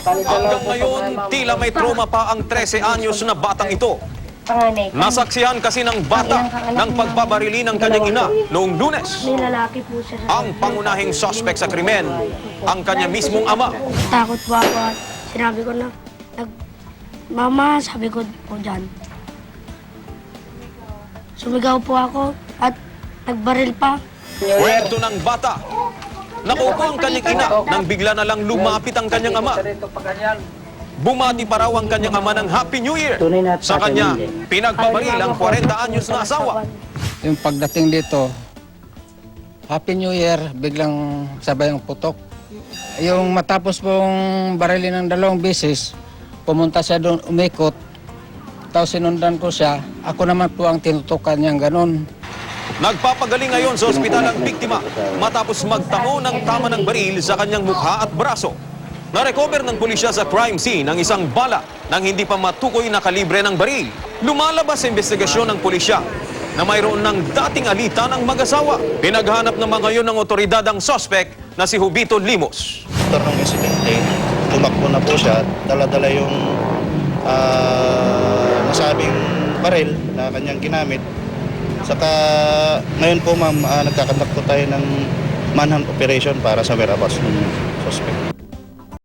Hanggang ngayon, tila may trauma pa ang 13 anyos na batang ito. Panganay. Nasaksihan kasi ng bata ng pagbabarili ng kanyang ina noong lunes. Ang pangunahing suspect sa krimen, ang kanya mismong ama. Takot po ako at sinabi ko na, nag, Mama, sabi ko po dyan. Sumigaw po ako at nagbaril pa. Kwento ng bata. Nakupo ang kanyang ina nang bigla na lang lumapit ang kanyang ama. Bumati pa raw ang kanyang ama ng Happy New Year. Sa kanya, pinagbabaril ang 40 anyos na asawa. Yung pagdating dito, Happy New Year, biglang sabay ang putok. Yung matapos pong barilin ng dalawang beses, pumunta siya doon, umikot, tapos sinundan ko siya. Ako naman po ang tinutukan niyang ganun. Nagpapagaling ngayon sa ospital ang biktima matapos magtamo ng tama ng baril sa kanyang mukha at braso. Na-recover ng pulisya sa crime scene ang isang bala nang hindi pa matukoy na kalibre ng baril. Lumalabas sa investigasyon ng pulisya na mayroon ng dating alita ng mag-asawa. Pinaghanap naman ngayon ng otoridad ang suspect na si Hubito Limos. After ng insidente, tumakbo na po siya, dala-dala yung ah, nasabing baril na kanyang ginamit. Saka ngayon po ma'am, uh, nagkakandak po tayo ng manhunt operation para sa whereabouts ng suspect.